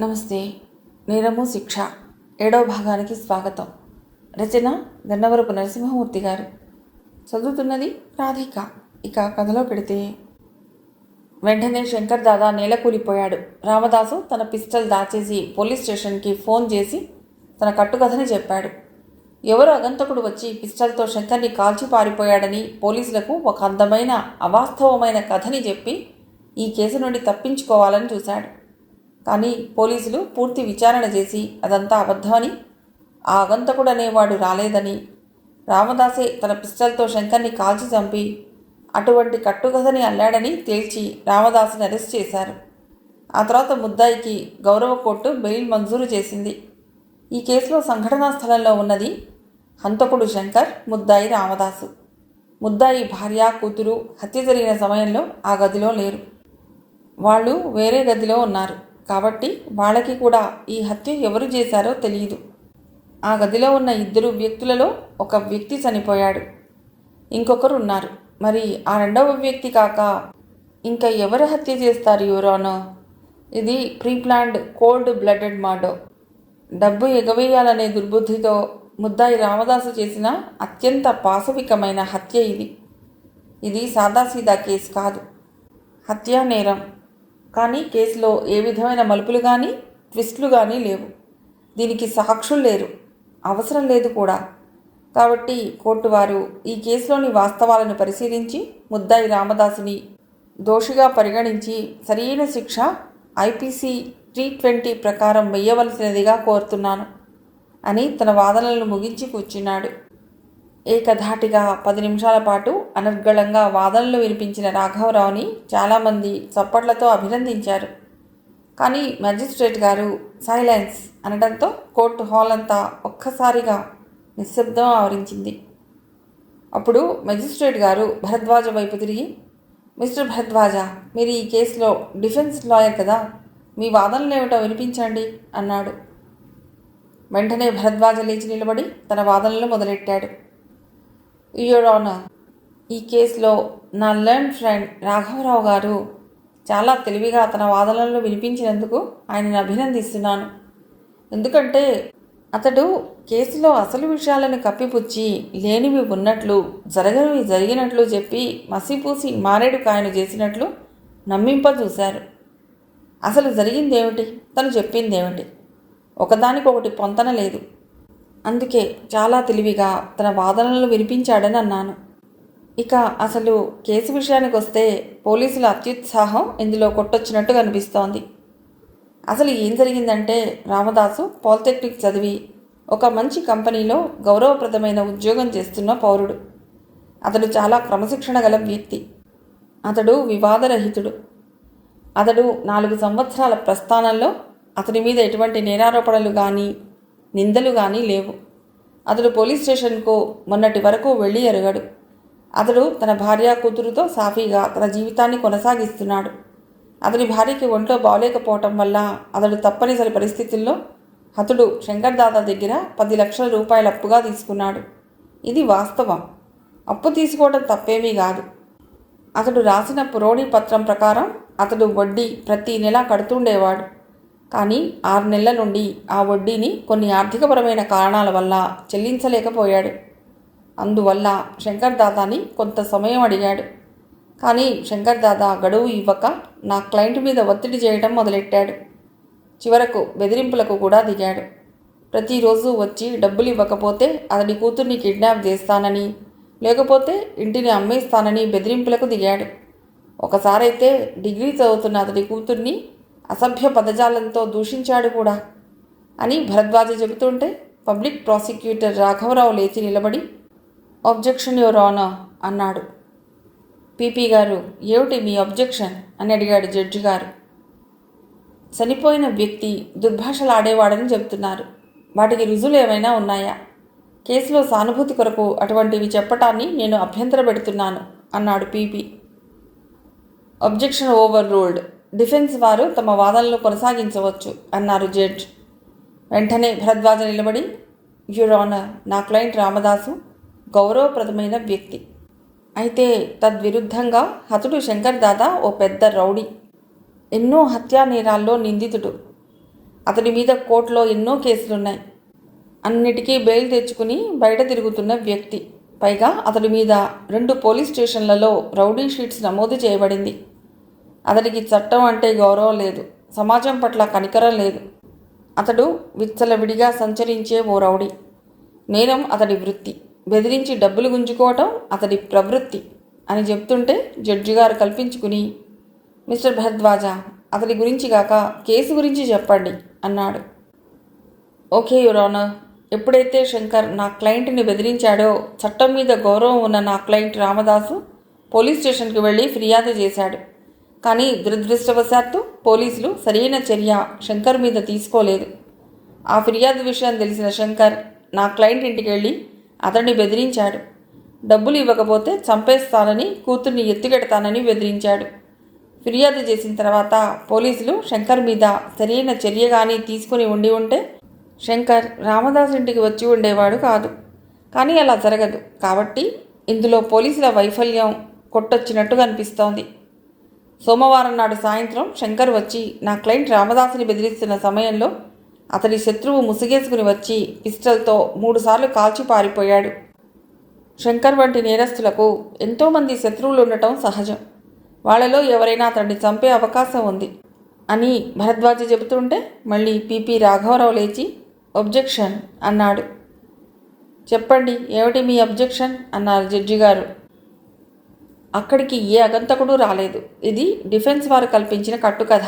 నమస్తే నేరము శిక్ష. ఏడవ భాగానికి స్వాగతం. రచన గన్నవరపు నరసింహమూర్తి గారు. చదువుతున్నది రాధిక. ఇక కథలో పెడితే వెంటనే శంకర్ దాదా నేల కూలిపోయాడు. రామదాసు తన పిస్టల్ దాచేసి పోలీస్ స్టేషన్కి ఫోన్ చేసి తన కట్టుకథని చెప్పాడు. ఎవరు అగంతకుడు వచ్చి పిస్టల్తో శంకర్ని కాల్చి పారిపోయాడని పోలీసులకు ఒక అందమైన అవాస్తవమైన కథని చెప్పి ఈ కేసు నుండి తప్పించుకోవాలని చూశాడు. కానీ పోలీసులు పూర్తి విచారణ చేసి అదంతా అబద్ధమని ఆ అగంతకుడు అనేవాడు రాలేదని. రామదాసే తన పిస్టల్తో శంకర్ని కాల్చి చంపి అటువంటి కట్టుకథని అల్లాడని తేల్చి రామదాసుని అరెస్ట్ చేశారు. ఆ తర్వాత ముద్దాయికి గౌరవ కోర్టు బెయిల్ మంజూరు చేసింది. ఈ కేసులో సంఘటనా స్థలంలో ఉన్నది హంతకుడు శంకర్ ముద్దాయి రామదాసు. ముద్దాయి భార్య కూతురు హత్య జరిగిన సమయంలో ఆ గదిలో లేరు. వాళ్ళు వేరే గదిలో ఉన్నారు. కాబట్టి వాళ్ళకి కూడా ఈ హత్య ఎవరు చేశారో తెలియదు ఆ గదిలో ఉన్న ఇద్దరు వ్యక్తులలో ఒక వ్యక్తి చనిపోయాడు. ఇంకొకరు ఉన్నారు. మరి ఆ రెండవ వ్యక్తి కాక ఇంకా ఎవరు హత్య చేస్తారు యూరోనో ఇది ప్రీప్లాన్డ్ కోల్డ్ బ్లడెడ్ మాడో డబ్బు ఎగవేయాలనే దుర్బుద్ధితో ముద్దాయి రామదాసు చేసిన అత్యంత పాశవికమైన హత్య ఇది. ఇది సాదాసీదా కేసు కాదు. హత్యా నేరం కానీ కేసులో ఏ విధమైన మలుపులు కానీ ట్విస్టులు కానీ లేవు. దీనికి సాక్షులు లేరు. అవసరం లేదు కూడా. కాబట్టి కోర్టు వారు ఈ కేసులోని వాస్తవాలను పరిశీలించి ముద్దాయి రామదాసుని దోషిగా పరిగణించి సరైన శిక్ష ఐపీసీ త్రీ ట్వంటీ ప్రకారం వెయ్యవలసినదిగా కోరుతున్నాను అని తన వాదనలను ముగించి కూర్చున్నాడు. ఏకధాటిగా పది నిమిషాల పాటు అనర్గళంగా వాదనలు వినిపించిన రాఘవరావుని చాలామంది చప్పట్లతో అభినందించారు. కానీ మ్యాజిస్ట్రేట్ గారు సైలెన్స్ అనడంతో కోర్టు హాల్ అంతా ఒక్కసారిగా నిశ్శబ్దం ఆవరించింది. అప్పుడు మెజిస్ట్రేట్ గారు భరద్వాజ వైపు తిరిగి మిస్టర్ భరద్వాజ మీరు ఈ కేసులో డిఫెన్స్ లాయర్ కదా మీ వాదనలు ఏమిటో వినిపించండి అన్నాడు. వెంటనే భరద్వాజ లేచి నిలబడి తన వాదనలు మొదలెట్టాడు. యువర్ ఆనర్ ఈ కేసులో నా లర్న్ ఫ్రెండ్ రాఘవరావు గారు చాలా తెలివిగా తన వాదనల్లో వినిపించినందుకు ఆయనను అభినందిస్తున్నాను. ఎందుకంటే అతడు కేసులో అసలు విషయాలను కప్పిపుచ్చి లేనివి ఉన్నట్లు జరగనివి జరిగినట్లు చెప్పి మసిపూసి మారేడు కాయను చేసినట్లు నమ్మింపజూశారు. అసలు జరిగిందేమిటి? తను చెప్పిందేమిటి? ఒకదానికొకటి పొంతన లేదు. అందుకే చాలా తెలివిగా తన వాదనలను వినిపించాడని అన్నాను. ఇక అసలు కేసు విషయానికి వస్తే పోలీసుల అత్యుత్సాహం ఇందులో కొట్టొచ్చినట్టు కనిపిస్తోంది. అసలు ఏం జరిగిందంటే రామదాసు పాలిటెక్నిక్ చదివి ఒక మంచి కంపెనీలో గౌరవప్రదమైన ఉద్యోగం చేస్తున్న పౌరుడు. అతడు చాలా క్రమశిక్షణ గల వ్యక్తి. అతడు వివాదరహితుడు. అతడు నాలుగు సంవత్సరాల ప్రస్థానంలో అతని మీద ఎటువంటి నేరారోపణలు కానీ నిందలు కానీ లేవు. అతడు పోలీస్ స్టేషన్కు మొన్నటి వరకు వెళ్ళి ఎరగడు. అతడు తన భార్య కూతురుతో సాఫీగా తన జీవితాన్ని కొనసాగిస్తున్నాడు. అతని భార్యకి ఒంట్లో బాగోలేకపోవటం వల్ల అతడు తప్పనిసరి పరిస్థితుల్లో అతడు శంకర్ దాదా దగ్గర పది లక్షల రూపాయల అప్పుగా తీసుకున్నాడు. ఇది వాస్తవం. అప్పు తీసుకోవడం తప్పేమీ కాదు. అతడు రాసిన పురోడి పత్రం ప్రకారం అతడు వడ్డీ ప్రతి నెల కడుతుండేవాడు. కానీ ఆరు నెలల నుండి ఆ వడ్డీని కొన్ని ఆర్థికపరమైన కారణాల వల్ల చెల్లించలేకపోయాడు. అందువల్ల శంకర్ దాదాని కొంత సమయం అడిగాడు. కానీ శంకర్ దాదా గడువు ఇవ్వక నా క్లయింట్ మీద ఒత్తిడి చేయడం మొదలెట్టాడు. చివరకు బెదిరింపులకు కూడా దిగాడు. ప్రతిరోజు వచ్చి డబ్బులు ఇవ్వకపోతే అతడి కూతుర్ని కిడ్నాప్ చేస్తానని లేకపోతే ఇంటిని అమ్మేస్తానని బెదిరింపులకు దిగాడు. ఒకసారైతే డిగ్రీ చదువుతున్న అతడి కూతుర్ని అసభ్య పదజాలంతో దూషించాడు కూడా అని భరద్వాజ చెబుతుంటే పబ్లిక్ ప్రాసిక్యూటర్ రాఘవరావు లేచి నిలబడి అబ్జెక్షన్ యువర్ ఆనర్ అన్నాడు. పీపీ గారు ఏమిటి మీ అబ్జెక్షన్ అని అడిగాడు జడ్జి గారు. చనిపోయిన వ్యక్తి దుర్భాషలాడేవాడని చెబుతున్నారు. వాటికి రుజువులు ఏమైనా ఉన్నాయా? కేసులో సానుభూతి కొరకు అటువంటివి చెప్పటాన్ని నేను అభ్యంతర పెడుతున్నాను అన్నాడు PP. Objection overruled defence వారు తమ వాదనలు కొనసాగించవచ్చు అన్నారు జడ్జ్. వెంటనే భరద్వాజ నిలబడి యువర్ ఆనర్ నా క్లయింట్ రామదాసు గౌరవప్రదమైన వ్యక్తి. అయితే తద్విరుద్ధంగా హతుడు శంకర్ దాదా ఓ పెద్ద రౌడీ. ఎన్నో హత్యా నేరాల్లో నిందితుడు. అతడి మీద కోర్టులో ఎన్నో కేసులున్నాయి. అన్నిటికీ బెయిల్ తెచ్చుకుని బయట తిరుగుతున్న వ్యక్తి. పైగా అతడి మీద రెండు పోలీస్ స్టేషన్లలో రౌడీ షీట్స్ నమోదు చేయబడింది. అతడికి చట్టం అంటే గౌరవం లేదు. సమాజం పట్ల కనికరం లేదు. అతడు విచ్చలవిడిగా సంచరించే ఓ రౌడీ. నేరం అతడి వృత్తి. బెదిరించి డబ్బులు గుంజుకోవటం అతడి ప్రవృత్తి అని చెప్తుంటే జడ్జి గారు కల్పించుకుని మిస్టర్ భరద్వాజ అతడి గురించి కాక కేసు గురించి చెప్పండి అన్నాడు. ఓకే యురోనర్ ఎప్పుడైతే శంకర్ నా క్లయింట్ని బెదిరించాడో చట్టం మీద గౌరవం ఉన్న నా క్లయింట్ రామదాసు పోలీస్ స్టేషన్కి వెళ్ళి ఫిర్యాదు చేశాడు. కానీ దురదృష్టవశాత్తు పోలీసులు సరైన చర్య శంకర్ మీద తీసుకోలేదు. ఆ ఫిర్యాదు విషయం తెలిసిన శంకర్ నా క్లయింట్ ఇంటికి వెళ్ళి అతన్ని బెదిరించాడు. డబ్బులు ఇవ్వకపోతే చంపేస్తానని కూతుర్ని ఎత్తుగెడతానని బెదిరించాడు. ఫిర్యాదు చేసిన తర్వాత పోలీసులు శంకర్ మీద సరైన చర్య కానీ తీసుకుని ఉండి ఉంటే శంకర్ రామదాస్ ఇంటికి వచ్చి ఉండేవాడు కాదు. కానీ అలా జరగదు. కాబట్టి ఇందులో పోలీసుల వైఫల్యం కొట్టొచ్చినట్టు కనిపిస్తోంది సోమవారం నాడు సాయంత్రం శంకర్ వచ్చి నా క్లయింట్ రామదాసుని బెదిరిస్తున్న సమయంలో అతడి శత్రువు ముసుగేసుకుని వచ్చి పిస్టల్తో మూడుసార్లు కాల్చి పారిపోయాడు. శంకర్ వంటి నేరస్తులకు ఎంతోమంది శత్రువులు ఉండటం సహజం. వాళ్ళలో ఎవరైనా అతన్ని చంపే అవకాశం ఉంది అని భరద్వాజ చెబుతుంటే మళ్ళీ పీపీ రాఘవరావు లేచి ఒబ్జెక్షన్ అన్నాడు. చెప్పండి ఏమిటి మీ అబ్జెక్షన్? అన్నారు జడ్జి గారు అక్కడికి ఏ అగంతకుడు రాలేదు. ఇది డిఫెన్స్ వారు కల్పించిన కట్టుకథ.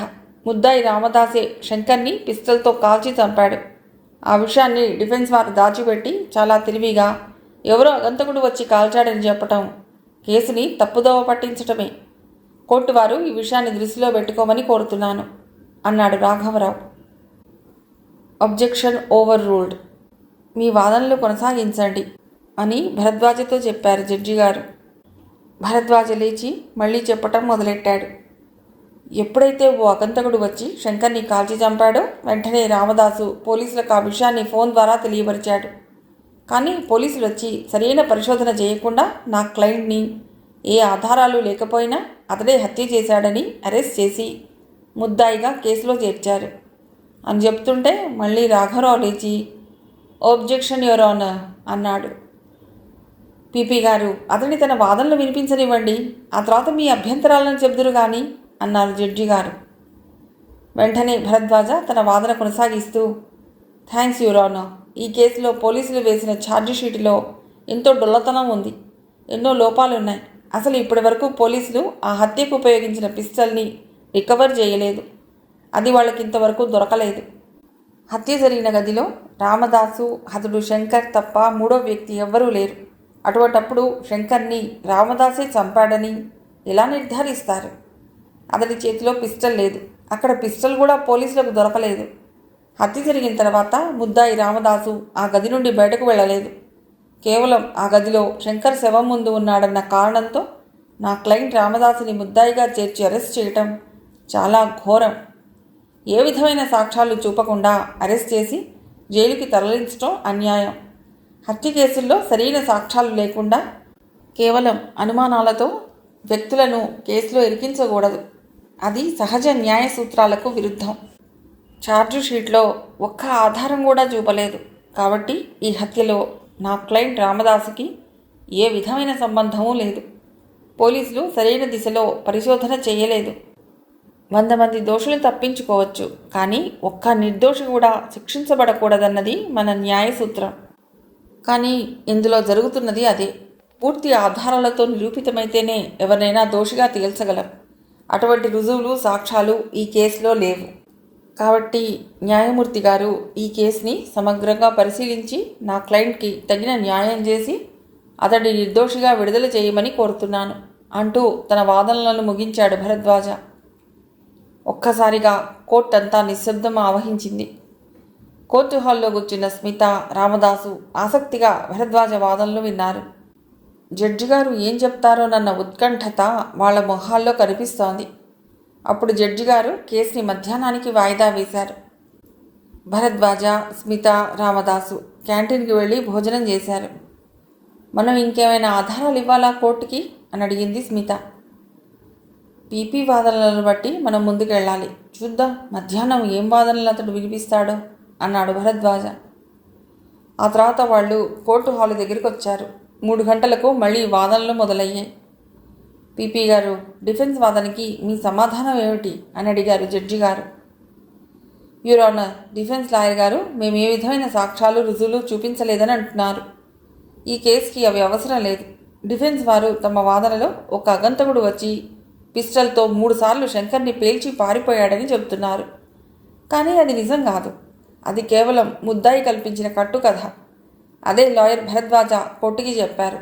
ముద్దాయి రామదాసే శంకర్ని పిస్తల్తో కాల్చి చంపాడు. ఆ విషయాన్ని డిఫెన్స్ వారు దాచిపెట్టి చాలా తెలివిగా ఎవరో అగంతకుడు వచ్చి కాల్చాడని చెప్పటం కేసుని తప్పుదోవ పట్టించటమే. కోర్టు వారు ఈ విషయాన్ని దృష్టిలో పెట్టుకోమని కోరుతున్నాను అన్నాడు రాఘవరావు. అబ్జెక్షన్ ఓవర్ రూల్డ్ మీ వాదనలు కొనసాగించండి అని భరద్వాజతో చెప్పారు జడ్జి గారు భరద్వాజ లేచి మళ్ళీ చెప్పటం మొదలెట్టాడు. ఎప్పుడైతే ఓ అగంతకుడు వచ్చి శంకర్ని కాల్చి చంపాడో వెంటనే రామదాసు పోలీసులకు ఆ విషయాన్ని ఫోన్ ద్వారా తెలియపరిచాడు. కానీ పోలీసులు వచ్చి సరైన పరిశోధన చేయకుండా నా క్లయింట్ని ఏ ఆధారాలు లేకపోయినా అతడే హత్య చేశాడని అరెస్ట్ చేసి ముద్దాయిగా కేసులో చేర్చారు. అని చెప్తుంటే మళ్ళీ రాఘవరావు లేచి ఓబ్జెక్షన్ యువర్ ఆనర్ అన్నాడు. పీపీ గారు అతన్ని తన వాదనలు వినిపించనివ్వండి. ఆ తర్వాత మీ అభ్యంతరాలను చెబుదురు కానీ అన్నారు జడ్జి గారు. వెంటనే భరద్వాజ తన వాదన కొనసాగిస్తూ థ్యాంక్స్ యురానో ఈ కేసులో పోలీసులు వేసిన ఛార్జిషీటులో ఎంతో డొల్లతనం ఉంది. ఎన్నో లోపాలు ఉన్నాయి అసలు ఇప్పటి వరకు పోలీసులు ఆ హత్యకు ఉపయోగించిన పిస్టల్ని రికవర్ చేయలేదు. అది వాళ్ళకి ఇంతవరకు దొరకలేదు. హత్య జరిగిన గదిలో రామదాసు హతుడు శంకర్ తప్ప మూడో వ్యక్తి ఎవ్వరూ లేరు. అటువంటప్పుడు శంకర్ని రామదాసే చంపాడని ఎలా నిర్ధారిస్తారు? అతడి చేతిలో పిస్టల్ లేదు. అక్కడ పిస్టల్ కూడా పోలీసులకు దొరకలేదు. హత్య జరిగిన తర్వాత ముద్దాయి రామదాసు ఆ గది నుండి బయటకు వెళ్ళలేదు. కేవలం ఆ గదిలో శంకర్ శవం ముందు ఉన్నాడన్న కారణంతో నా క్లయింట్ రామదాసుని ముద్దాయిగా చేర్చి అరెస్ట్ చేయటం చాలా ఘోరం. ఏ విధమైన సాక్ష్యాలు చూపకుండా అరెస్ట్ చేసి జైలుకి తరలించడం అన్యాయం. హత్య కేసుల్లో సరైన సాక్ష్యాలు లేకుండా కేవలం అనుమానాలతో వ్యక్తులను కేసులో ఇరికించకూడదు. అది సహజ న్యాయ సూత్రాలకు విరుద్ధం. ఛార్జ్ షీట్లో ఒక్క ఆధారం కూడా చూపలేదు. కాబట్టి ఈ హత్యలో నా క్లయింట్ రామదాసుకి ఏ విధమైన సంబంధమూ లేదు. పోలీసులు సరైన దిశలో పరిశోధన చేయలేదు. వంద మంది దోషులు తప్పించుకోవచ్చు. కానీ ఒక్క నిర్దోషి కూడా శిక్షించబడకూడదన్నది మన న్యాయ సూత్రం. కానీ ఇందులో జరుగుతున్నది అదే. పూర్తి ఆధారాలతో నిరూపితమైతేనే ఎవరినైనా దోషిగా తేల్చగలం. అటువంటి రుజువులు సాక్ష్యాలు ఈ కేసులో లేవు. కాబట్టి న్యాయమూర్తి గారు ఈ కేసుని సమగ్రంగా పరిశీలించి నా క్లయింట్కి తగిన న్యాయం చేసి అతడి నిర్దోషిగా విడుదల చేయమని కోరుతున్నాను అంటూ తన వాదనలను ముగించాడు భరద్వాజ. ఒక్కసారిగా కోర్టు అంతా నిశ్శబ్దం ఆవహించింది. కోర్టు హాల్లో కూర్చున్న స్మిత రామదాసు ఆసక్తిగా భరద్వాజ వాదనలు విన్నారు. జడ్జి గారు ఏం చెప్తారోనన్న ఉత్కంఠత వాళ్ళ మొహాల్లో కనిపిస్తోంది. అప్పుడు జడ్జి గారు కేసుని మధ్యాహ్నానికి వాయిదా వేశారు. భరద్వాజ స్మిత రామదాసు క్యాంటీన్కి వెళ్ళి భోజనం చేశారు. మనం ఇంకేమైనా ఆధారాలు ఇవ్వాలా కోర్టుకి? అని అడిగింది స్మిత. పీపీ వాదనలను బట్టి మనం ముందుకెళ్ళాలి. చూద్దాం మధ్యాహ్నం ఏం వాదనలు అతడు వినిపిస్తాడో? అన్నాడు భరద్వాజ. ఆ తర్వాత వాళ్ళు కోర్టు హాల్ దగ్గరికి వచ్చారు. మూడు గంటలకు మళ్ళీ వాదనలు మొదలయ్యాయి. పీపీ గారు డిఫెన్స్ వాదనకి మీ సమాధానం ఏమిటి? అని అడిగారు జడ్జి గారు. యూర్ ఆనర్ డిఫెన్స్ లాయర్ గారు మేము ఏ విధమైన సాక్ష్యాలు రుజువులు చూపించలేదని అంటున్నారు. ఈ కేసుకి అవి అవసరం లేదు. డిఫెన్స్ వారు తమ వాదనలో ఒక అగంతకుడు వచ్చి పిస్టల్తో మూడుసార్లు శంకర్ని పేల్చి పారిపోయాడని చెబుతున్నారు. కానీ అది నిజం కాదు. అది కేవలం ముద్దాయి కల్పించిన కట్టు కథ అదే లాయర్ భరద్వాజ కోర్టుకి చెప్పారు.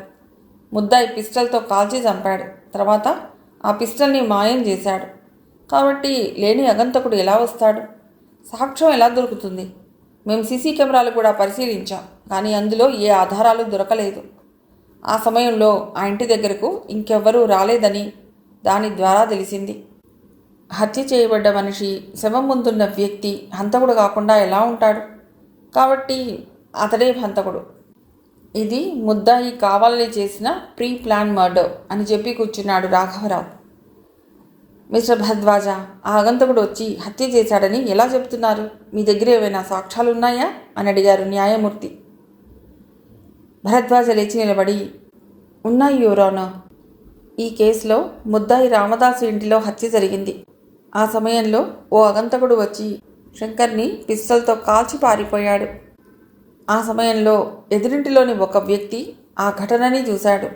ముద్దాయి పిస్టల్తో కాల్చి చంపాడు. తర్వాత ఆ పిస్టల్ని మాయం చేశాడు. కాబట్టి లేని అగంతకుడు ఎలా వస్తాడు? సాక్ష్యం ఎలా దొరుకుతుంది? మేము సీసీ కెమెరాలు కూడా పరిశీలించాం కానీ అందులో ఏ ఆధారాలు దొరకలేదు. ఆ సమయంలో ఆ ఇంటి దగ్గరకు ఇంకెవ్వరూ రాలేదని దాని ద్వారా తెలిసింది. హత్య చేయబడ్డ మనిషి శవం ముందున్న వ్యక్తి హంతకుడు కాకుండా ఎలా ఉంటాడు? కాబట్టి అతడే హంతకుడు. ఇది ముద్దాయి కావాలని చేసిన ప్రీ ప్లాన్ మర్డర్ అని చెప్పి కూర్చున్నాడు రాఘవరావు. మిస్టర్ భరద్వాజ ఆ ఆగంతకుడు వచ్చి హత్య చేశాడని ఎలా చెప్తున్నారు? మీ దగ్గర ఏమైనా సాక్ష్యాలు ఉన్నాయా? అని అడిగారు న్యాయమూర్తి. భరద్వాజ లేచి నిలబడి ఉన్నాయి యువరానా ఈ కేసులో ముద్దాయి రామదాసు ఇంటిలో హత్య జరిగింది. ఆ సమయంలో ఓ అగంతకుడు వచ్చి శంకర్ని పిస్తల్తో కాల్చి పారిపోయాడు. ఆ సమయంలో ఎదురింటిలోని ఒక వ్యక్తి ఆ ఘటనని చూశాడు.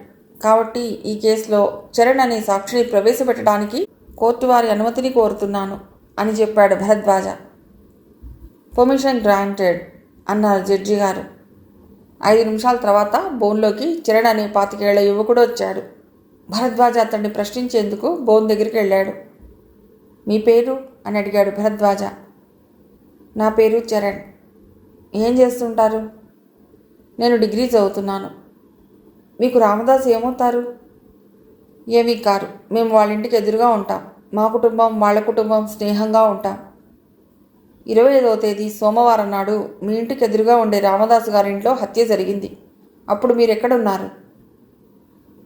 కాబట్టి ఈ కేసులో చరణ్ అనే సాక్షిని ప్రవేశపెట్టడానికి కోర్టు వారి అనుమతిని కోరుతున్నాను అని చెప్పాడు భరద్వాజ. పర్మిషన్ గ్రాంటెడ్ అన్నారు జడ్జి గారు. ఐదు నిమిషాల తర్వాత బోన్లోకి చరణ్ అనే పాతికేళ్ళ యువకుడు వచ్చాడు. భరద్వాజ అతన్ని ప్రశ్నించేందుకు బోన్ దగ్గరికి వెళ్ళాడు. మీ పేరు? అని అడిగాడు భరద్వాజ. నా పేరు చరణ్. ఏం చేస్తుంటారు? నేను డిగ్రీ చదువుతున్నాను. మీకు రామదాస్ ఏమవుతారు? ఏమీ కారు. మేము వాళ్ళ ఇంటికి ఎదురుగా ఉంటాం. మా కుటుంబం వాళ్ళ కుటుంబం స్నేహంగా ఉంటాం. ఇరవై ఐదవ తేదీ సోమవారం నాడు మీ ఇంటికి ఎదురుగా ఉండే రామదాస్ గారింట్లో హత్య జరిగింది. అప్పుడు మీరు ఎక్కడున్నారు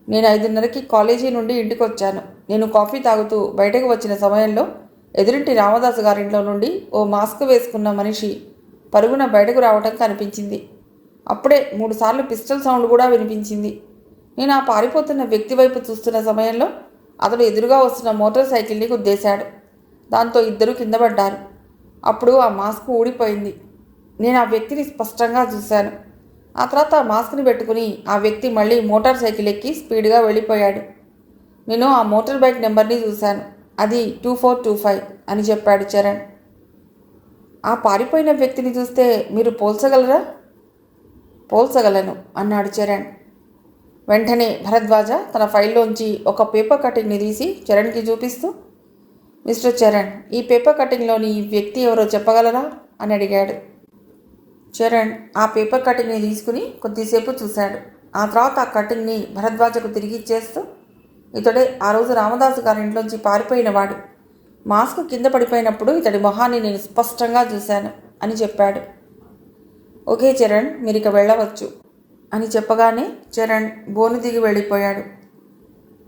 నేను ఐదున్నరకి కాలేజీ నుండి ఇంటికి వచ్చాను నేను కాఫీ తాగుతూ బయటకు వచ్చిన సమయంలో ఎదురింటి రామదాసు గారింట్లో నుండి ఓ మాస్క్ వేసుకున్న మనిషి పరుగున బయటకు రావటం కనిపించింది. అప్పుడే మూడుసార్లు పిస్టల్ సౌండ్ కూడా వినిపించింది. నేను ఆ పారిపోతున్న వ్యక్తి వైపు చూస్తున్న సమయంలో అతడు ఎదురుగా వస్తున్న మోటార్ సైకిల్ని గుద్దేశాడు. దాంతో ఇద్దరు కింద పడ్డారు. అప్పుడు ఆ మాస్క్ ఊడిపోయింది. నేను ఆ వ్యక్తిని స్పష్టంగా చూశాను. ఆ తర్వాత ఆ మాస్క్ని పెట్టుకుని ఆ వ్యక్తి మళ్ళీ మోటార్ సైకిల్ ఎక్కి స్పీడ్గా వెళ్ళిపోయాడు. నేను ఆ మోటార్ బైక్ నెంబర్ని చూశాను. అది టూ ఫోర్ టూ ఫైవ్ అని చెప్పాడు చరణ్. ఆ పారిపోయిన వ్యక్తిని చూస్తే మీరు పోల్చగలరా? పోల్చగలను అన్నాడు చరణ్. వెంటనే భరద్వాజ తన ఫైల్లోంచి ఒక పేపర్ కటింగ్ని తీసి చరణ్కి చూపిస్తూ మిస్టర్ చరణ్ ఈ పేపర్ కటింగ్లోని ఈ వ్యక్తి ఎవరో చెప్పగలరా? అని అడిగాడు. చరణ్ ఆ పేపర్ కటింగ్ని తీసుకుని కొద్దిసేపు చూశాడు. ఆ తర్వాత ఆ కటింగ్ని భరద్వాజకు తిరిగి ఇచ్చేస్తూ ఇతడే ఆ రోజు రామదాసు గారి ఇంట్లోంచి పారిపోయినవాడు మాస్క్ కింద పడిపోయినప్పుడు ఇతడి మొహాన్ని నేను స్పష్టంగా చూశాను అని చెప్పాడు. ఓకే చరణ్ మీరు ఇక వెళ్ళవచ్చు అని చెప్పగానే చరణ్ బోను దిగి వెళ్ళిపోయాడు.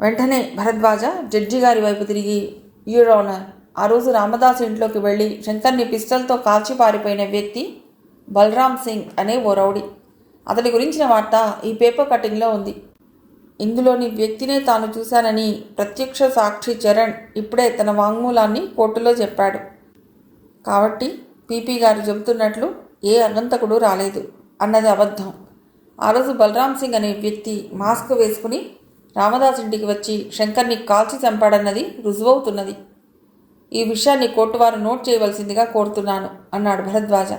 వెంటనే భరద్వాజ జడ్జి గారి వైపు తిరిగి యూరోనర్ ఆ రోజు రామదాస్ ఇంట్లోకి వెళ్ళి శంకర్ని పిస్టల్తో కాల్చి పారిపోయిన వ్యక్తి బలరామ్ సింగ్ అనే ఓ రౌడీ. అతని గురించిన వార్త ఈ పేపర్ కటింగ్లో ఉంది. ఇందులోని వ్యక్తినే తాను చూశానని ప్రత్యక్ష సాక్షి చరణ్ ఇప్పుడే తన వాంగ్మూలాన్ని కోర్టులో చెప్పాడు. కాబట్టి పీపీ గారు చెబుతున్నట్లు ఏ అగంతకుడు రాలేదు అన్నది అబద్ధం. ఆ రోజు బలరామ్ సింగ్ అనే వ్యక్తి మాస్క్ వేసుకుని రామదాస్ ఇంటికి వచ్చి శంకర్ని కాల్చి చంపాడన్నది రుజువవుతున్నది. ఈ విషయాన్ని కోర్టు వారు నోట్ చేయవలసిందిగా కోరుతున్నాను అన్నాడు భరద్వాజ.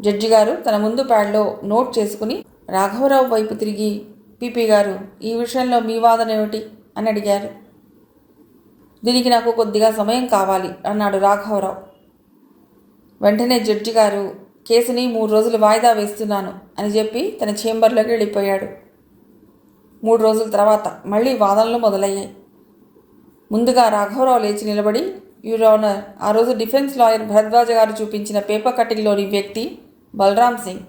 జడ్జి గారు తన ముందు ప్యాడ్లో నోట్ చేసుకుని రాఘవరావు వైపు తిరిగి పీపీ గారు ఈ విషయంలో మీ వాదన ఏమిటి? అని అడిగారు. దీనికి నాకు కొద్దిగా సమయం కావాలి అన్నాడు రాఘవరావు. వెంటనే జడ్జి గారు కేసుని మూడు రోజులు వాయిదా వేస్తున్నాను అని చెప్పి తన చేంబర్లోకి వెళ్ళిపోయాడు. మూడు రోజుల తర్వాత మళ్ళీ వాదనలు మొదలయ్యాయి. ముందుగా రాఘవరావు లేచి నిలబడి యూర్ ఆనర్ ఆ రోజు డిఫెన్స్ లాయర్ భరద్వాజ గారు చూపించిన పేపర్ కటింగ్లోని వ్యక్తి బలరామ్ సింగ్.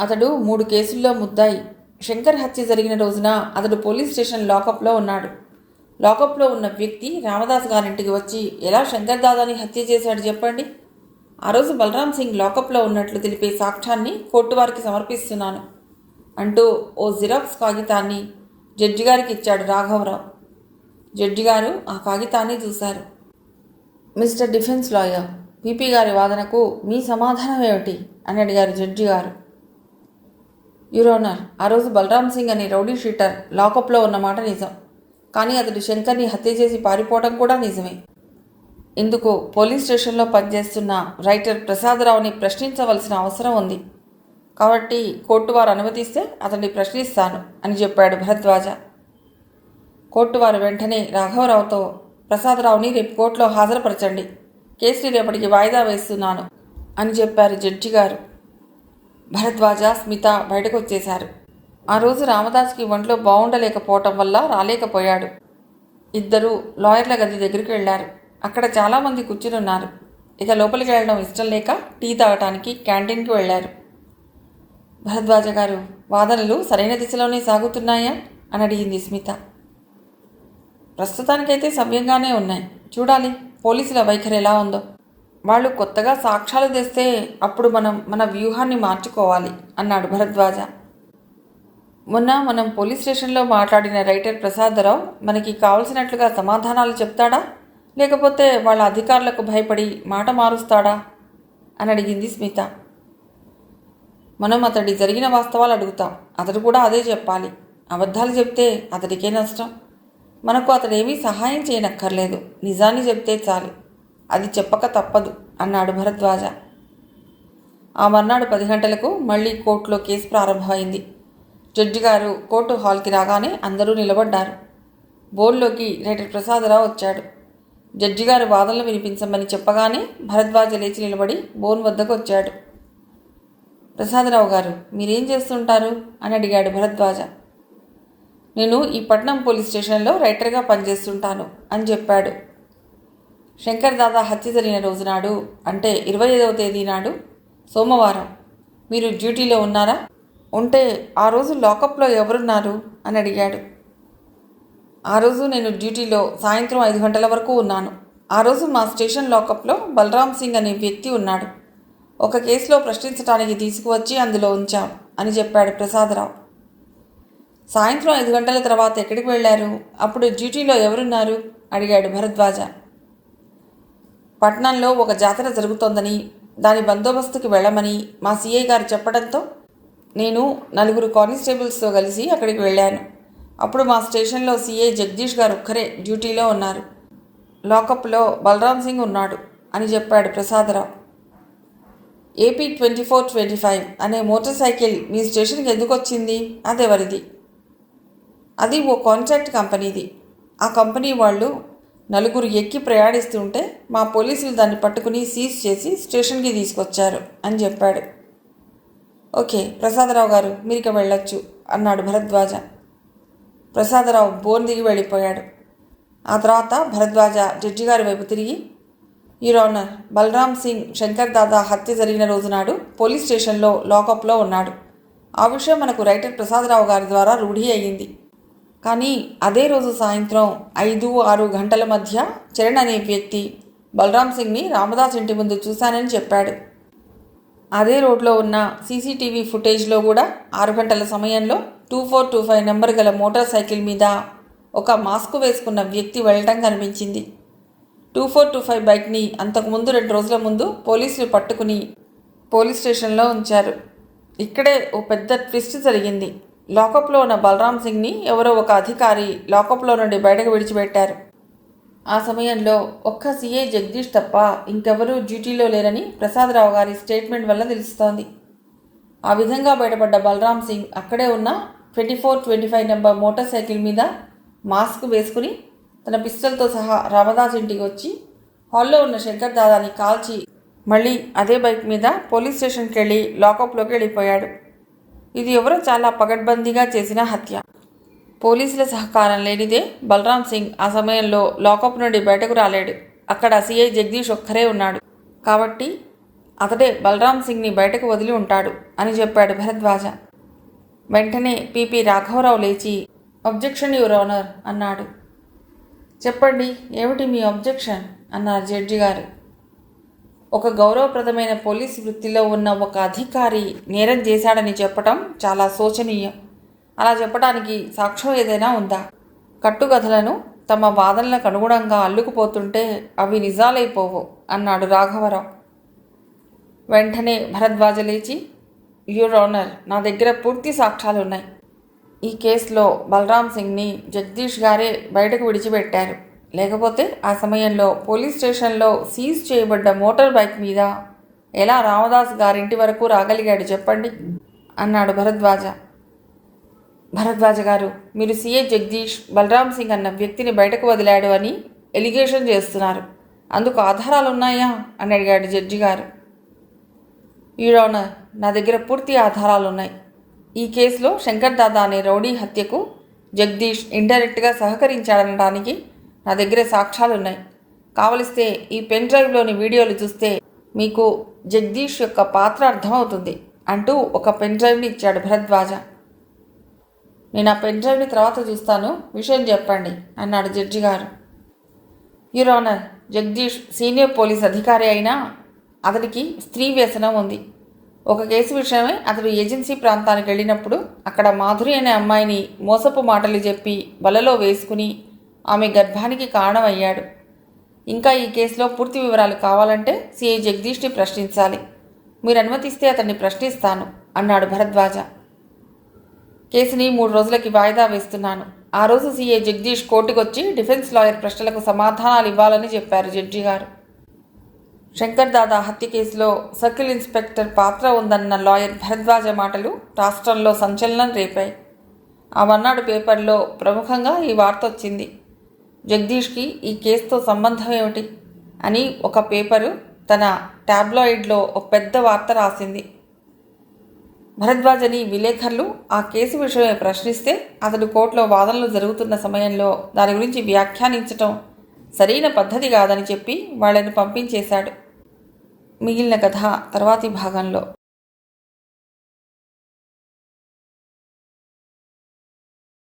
అతడు మూడు కేసుల్లో ముద్దాయి. శంకర్ హత్య జరిగిన రోజున అతడు పోలీస్ స్టేషన్ లాకప్లో ఉన్నాడు. లాకప్లో ఉన్న వ్యక్తి రామదాస్ గారింటికి వచ్చి ఎలా శంకర్ దాదాని హత్య చేశాడు చెప్పండి ఆ రోజు బలరాం సింగ్ లాకప్లో ఉన్నట్లు తెలిపే సాక్ష్యాన్ని కోర్టు వారికి సమర్పిస్తున్నాను అంటూ ఓ జిరాక్స్ కాగితాన్ని జడ్జి గారికి ఇచ్చాడు రాఘవరావు. జడ్జి గారు ఆ కాగితాన్ని చూశారు. మిస్టర్ డిఫెన్స్ లాయర్ పీపీ గారి వాదనకు మీ సమాధానం ఏమిటి అని అడిగారు జడ్జి గారు. యురోనర్ ఆ రోజు బలరాం సింగ్ అనే రౌడీ షీటర్ లాకప్లో ఉన్నమాట నిజం. కానీ అతడు శంకర్ని హత్య చేసి పారిపోవడం కూడా నిజమే. ఇందుకు పోలీస్ స్టేషన్లో పనిచేస్తున్న రైటర్ ప్రసాదరావుని ప్రశ్నించవలసిన అవసరం ఉంది. కాబట్టి కోర్టు వారు అనుమతిస్తే అతన్ని ప్రశ్నిస్తాను అని చెప్పాడు భరద్వాజ. కోర్టు వారు వెంటనే రాఘవరావుతో ప్రసాదరావుని రేపు కోర్టులో హాజరుపరచండి. కేసుని రేపటికి వాయిదా వేస్తున్నాను అని చెప్పారు జడ్జి గారు. భరద్వాజ స్మిత బయటకు వచ్చేశారు ఆ రోజు రామదాస్కి ఒంట్లో బాగుండలేకపోవటం వల్ల రాలేకపోయాడు. ఇద్దరు లాయర్ల గది దగ్గరికి వెళ్ళారు. అక్కడ చాలామంది కూర్చుని ఉన్నారు ఇక లోపలికి వెళ్ళడం ఇష్టం లేక టీ తాగటానికి క్యాంటీన్కి వెళ్ళారు. భరద్వాజ గారు వాదనలు సరైన దిశలోనే సాగుతున్నాయా? అని అడిగింది స్మిత. ప్రస్తుతానికైతే సవ్యంగానే ఉన్నాయి. చూడాలి పోలీసుల వైఖరి ఎలా ఉందో. వాళ్ళు కొత్తగా సాక్ష్యాలు తెస్తే అప్పుడు మనం మన వ్యూహాన్ని మార్చుకోవాలి అన్నాడు భరద్వాజ. మొన్న మనం పోలీస్ స్టేషన్లో మాట్లాడిన రైటర్ ప్రసాదరావు మనకి కావలసినట్లుగా సమాధానాలు చెప్తాడా? లేకపోతే వాళ్ళ అధికారులకు భయపడి మాట మారుస్తాడా? అని అడిగింది స్మిత. మనం అతడి జరిగిన వాస్తవాలు అడుగుతాం. అతడు కూడా అదే చెప్పాలి. అబద్ధాలు చెప్తే అతడికే నష్టం. మనకు అతడేమీ సహాయం చేయనక్కర్లేదు. నిజాన్ని చెప్తే చాలు. అది చెప్పక తప్పదు అన్నాడు భరద్వాజ. ఆ మర్నాడు పది గంటలకు మళ్ళీ కోర్టులో కేసు ప్రారంభమైంది. జడ్జి గారు కోర్టు హాల్కి రాగానే అందరూ నిలబడ్డారు. బోర్డులోకి రైటర్ ప్రసాదరావు వచ్చాడు. జడ్జి గారు వాదనలు వినిపించమని చెప్పగానే భరద్వాజ లేచి నిలబడి బోన్ వద్దకు వచ్చాడు. ప్రసాదరావు గారు మీరేం చేస్తుంటారు? అని అడిగాడు భరద్వాజ. నేను ఈ పట్నం పోలీస్ స్టేషన్లో రైటర్గా పనిచేస్తుంటాను అని చెప్పాడు. శంకర్ దాదా హత్య జరిగిన రోజు నాడు అంటే ఇరవై ఐదవ తేదీ నాడు సోమవారం. మీరు డ్యూటీలో ఉన్నారా? ఉంటే ఆ రోజు లాకప్లో ఎవరున్నారు? అని అడిగాడు. ఆ రోజు నేను డ్యూటీలో సాయంత్రం ఐదు గంటల వరకు ఉన్నాను. ఆ రోజు మా స్టేషన్ లాకప్లో బలరామ్ సింగ్ అనే వ్యక్తి ఉన్నాడు. ఒక కేసులో ప్రశ్నించడానికి తీసుకువచ్చి అందులో ఉంచాం అని చెప్పాడు ప్రసాదరావు. సాయంత్రం ఐదు గంటల తర్వాత ఎక్కడికి వెళ్ళారు? అప్పుడు డ్యూటీలో ఎవరున్నారు? అడిగాడు భరద్వాజ. పట్నంలో ఒక జాతర జరుగుతోందని దాని బందోబస్తుకి వెళ్ళమని మా సీఐ గారు చెప్పడంతో నేను నలుగురు కానిస్టేబుల్స్తో కలిసి అక్కడికి వెళ్ళాను. అప్పుడు మా స్టేషన్లో సీఐ జగదీష్ గారు ఒక్కరే డ్యూటీలో ఉన్నారు. లాకప్లో బలరాం సింగ్ ఉన్నాడు అని చెప్పాడు Prasadarao. AP twenty four twenty five అనే మోటార్ సైకిల్ మీ స్టేషన్కి ఎందుకు వచ్చింది? అదెవరిది? అది ఓ కాంట్రాక్ట్ కంపెనీది. ఆ కంపెనీ వాళ్ళు నలుగురు ఎక్కి ప్రయాణిస్తుంటే మా పోలీసులు దాన్ని పట్టుకుని సీజ్ చేసి స్టేషన్కి తీసుకొచ్చారు అని చెప్పాడు. ఓకే ప్రసాదరావు గారు మీరిక వెళ్ళొచ్చు అన్నాడు భరద్వాజ. ప్రసాదరావు బోన్ దిగి వెళ్ళిపోయాడు. ఆ తర్వాత భరద్వాజ జడ్జి గారి వైపు తిరిగి యూరోనర్ బలరామ్ సింగ్ శంకర్ దాదా హత్య జరిగిన రోజు నాడు పోలీస్ స్టేషన్లో లాకప్లో ఉన్నాడు. ఆ విషయం మనకు రైటర్ ప్రసాదరావు గారి ద్వారా రూఢి అయ్యింది. కానీ అదే రోజు సాయంత్రం ఐదు ఆరు గంటల మధ్య చరణ్ అనే వ్యక్తి బలరాం సింగ్ని రామదాస్ ఇంటి ముందు చూశానని చెప్పాడు. అదే రోడ్లో ఉన్న సీసీటీవీ ఫుటేజ్లో కూడా ఆరు గంటల సమయంలో two four two five number గల మోటార్ సైకిల్ మీద ఒక మాస్క్ వేసుకున్న వ్యక్తి వెళ్ళటం కనిపించింది. టూ ఫోర్ టూ ఫైవ్ బైక్ని అంతకుముందు రెండు రోజుల ముందు పోలీసులు పట్టుకుని పోలీస్ స్టేషన్లో ఉంచారు. ఇక్కడే ఓ పెద్ద ట్విస్ట్ జరిగింది. లాకప్లో ఉన్న బలరామ్ సింగ్ని ఎవరో ఒక అధికారి లాకప్లో నుండి బయటకు విడిచిపెట్టారు. ఆ సమయంలో ఒక్క సీఏ జగదీష్ తప్ప ఇంకెవరూ డ్యూటీలో లేరని ప్రసాదరావు గారి స్టేట్మెంట్ వల్ల తెలుస్తోంది. ఆ విధంగా బయటపడ్డ బలరామ్ సింగ్ అక్కడే ఉన్న twenty four twenty five number motorcycle మీద మాస్క్ వేసుకుని తన పిస్టల్తో సహా రామదాస్ ఇంటికి వచ్చి హాల్లో ఉన్న శంకర్ దాదాని కాల్చి మళ్ళీ అదే బైక్ మీద పోలీస్ స్టేషన్కి వెళ్ళి లాకప్లోకి వెళ్ళిపోయాడు. ఇది ఎవరో చాలా పగడ్బందీగా చేసిన హత్య. పోలీసుల సహకారం లేనిదే బలరాం సింగ్ ఆ సమయంలో లాకప్ నుండి బయటకు రాలేడు. అక్కడ సిఐ జగదీష్ ఒక్కరే ఉన్నాడు. కాబట్టి అతడే బలరాం సింగ్ని బయటకు వదిలి ఉంటాడు అని చెప్పాడు భరద్వాజ. వెంటనే పిపి రాఘవరావు లేచి అబ్జెక్షన్ యువర్ ఆనర్ అన్నాడు. చెప్పండి ఏమిటి మీ అబ్జెక్షన్ అన్నారు జడ్జి గారు. ఒక గౌరవప్రదమైన పోలీస్ వృత్తిలో ఉన్న ఒక అధికారి నేరం చేశాడని చెప్పటం చాలా శోచనీయం. అలా చెప్పడానికి సాక్ష్యం ఏదైనా ఉందా? కట్టుకథలను తమ వాదనలకు అనుగుణంగా అల్లుకుపోతుంటే అవి నిజాలైపోవు అన్నాడు రాఘవరావు. వెంటనే భరద్వాజ లేచి యూర్ ఆనర్ నా దగ్గర పూర్తి సాక్ష్యాలు ఉన్నాయి ఈ కేసులో బలరాం సింగ్ని జగదీష్ గారే బయటకు విడిచిపెట్టారు. లేకపోతే ఆ సమయంలో పోలీస్ స్టేషన్లో సీజ్ చేయబడ్డ మోటార్ బైక్ మీద ఎలా రామదాస్ గారింటి వరకు రాగలిగాడు చెప్పండి? అన్నాడు భరద్వాజ. భరద్వాజ గారు మీరు సీఏ జగదీష్ బలరాం సింగ్ అన్న వ్యక్తిని బయటకు వదిలాడు అని ఎలిగేషన్ చేస్తున్నారు. అందుకు ఆధారాలు ఉన్నాయా అని అడిగాడు జడ్జి గారు. యూరోనర్ నా దగ్గర పూర్తి ఆధారాలు ఉన్నాయి ఈ కేసులో శంకర్ దాదా అనే రౌడీ హత్యకు జగదీష్ ఇండైరెక్ట్గా సహకరించాడనడానికి నా దగ్గర సాక్ష్యాలు ఉన్నాయి. కావలిస్తే ఈ పెన్ డ్రైవ్లోని వీడియోలు చూస్తే మీకు జగదీష్ యొక్క పాత్ర అర్థమవుతుంది అంటూ ఒక పెన్ డ్రైవ్ని ఇచ్చాడు భరద్వాజ. నేను ఆ పెన్ డ్రైవ్ని తర్వాత చూస్తాను. విషయం చెప్పండి అన్నాడు జడ్జి గారు. Your honour Jagadish senior police అధికారి అయినా అతనికి స్త్రీ వ్యసనం ఉంది. ఒక కేసు విషయమై అతడు ఏజెన్సీ ప్రాంతానికి వెళ్ళినప్పుడు అక్కడ మాధురి అనే అమ్మాయిని మోసపు మాటలు చెప్పి వలలో వేసుకుని ఆమె గర్భానికి కారణమయ్యాడు. ఇంకా ఈ కేసులో పూర్తి వివరాలు కావాలంటే సిఐ జగదీష్ని ప్రశ్నించాలి. మీరు అనుమతిస్తే అతన్ని ప్రశ్నిస్తాను అన్నాడు భరద్వాజ. కేసుని మూడు రోజులకి వాయిదా వేస్తున్నాను. ఆ రోజు సీఏ జగదీష్ కోర్టుకొచ్చి డిఫెన్స్ లాయర్ ప్రశ్నలకు సమాధానాలు ఇవ్వాలని చెప్పారు జడ్జి గారు. శంకర్ దాదా హత్య కేసులో సర్కిల్ ఇన్స్పెక్టర్ పాత్ర ఉందన్న లాయర్ భరద్వాజ మాటలు రాష్ట్రంలో సంచలనం రేపాయి. ఆ మర్నాడు పేపర్లో ప్రముఖంగా ఈ వార్త వచ్చింది. జగదీష్కి ఈ కేసుతో సంబంధం ఏమిటి అని ఒక పేపరు తన టాబ్లాయిడ్లో ఒక పెద్ద వార్త రాసింది. భరద్వాజని విలేకరులు ఆ కేసు విషయమే ప్రశ్నిస్తే అతడు కోర్టులో వాదనలు జరుగుతున్న సమయంలో దాని గురించి వ్యాఖ్యానించటం సరైన పద్ధతి కాదని చెప్పి వాళ్ళని పంపించేశాడు. మిగిలిన కథ తర్వాతి భాగంలో.